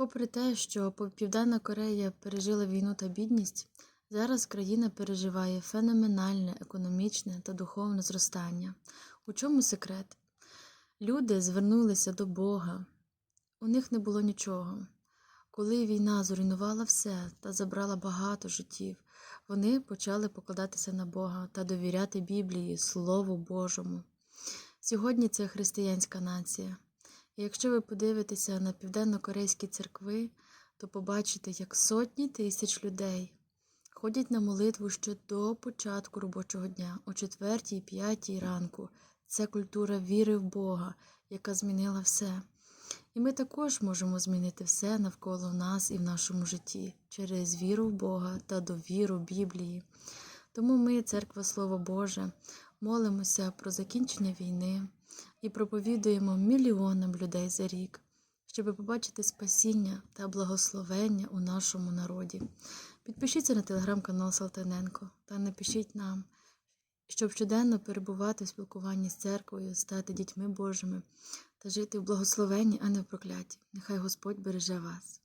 Попри те, що Південна Корея пережила війну та бідність, зараз країна переживає феноменальне економічне та духовне зростання. У чому секрет? Люди звернулися до Бога. У них не було нічого. Коли війна зруйнувала все та забрала багато життів, вони почали покладатися на Бога та довіряти Біблії, Слову Божому. Сьогодні це християнська нація. Якщо ви подивитеся на південно-корейські церкви, то побачите, як сотні тисяч людей ходять на молитву ще до початку робочого дня, о 4-5 ранку. Це культура віри в Бога, яка змінила все. І ми також можемо змінити все навколо нас і в нашому житті через віру в Бога та довіру Біблії. Тому ми, Церква Слово Боже, молимося про закінчення війни і проповідуємо мільйонам людей за рік, щоб побачити спасіння та благословення у нашому народі. Підпишіться на телеграм-канал Салтаненко та напишіть нам, щоб щоденно перебувати в спілкуванні з церквою, стати дітьми Божими та жити в благословенні, а не в прокляті. Нехай Господь береже вас.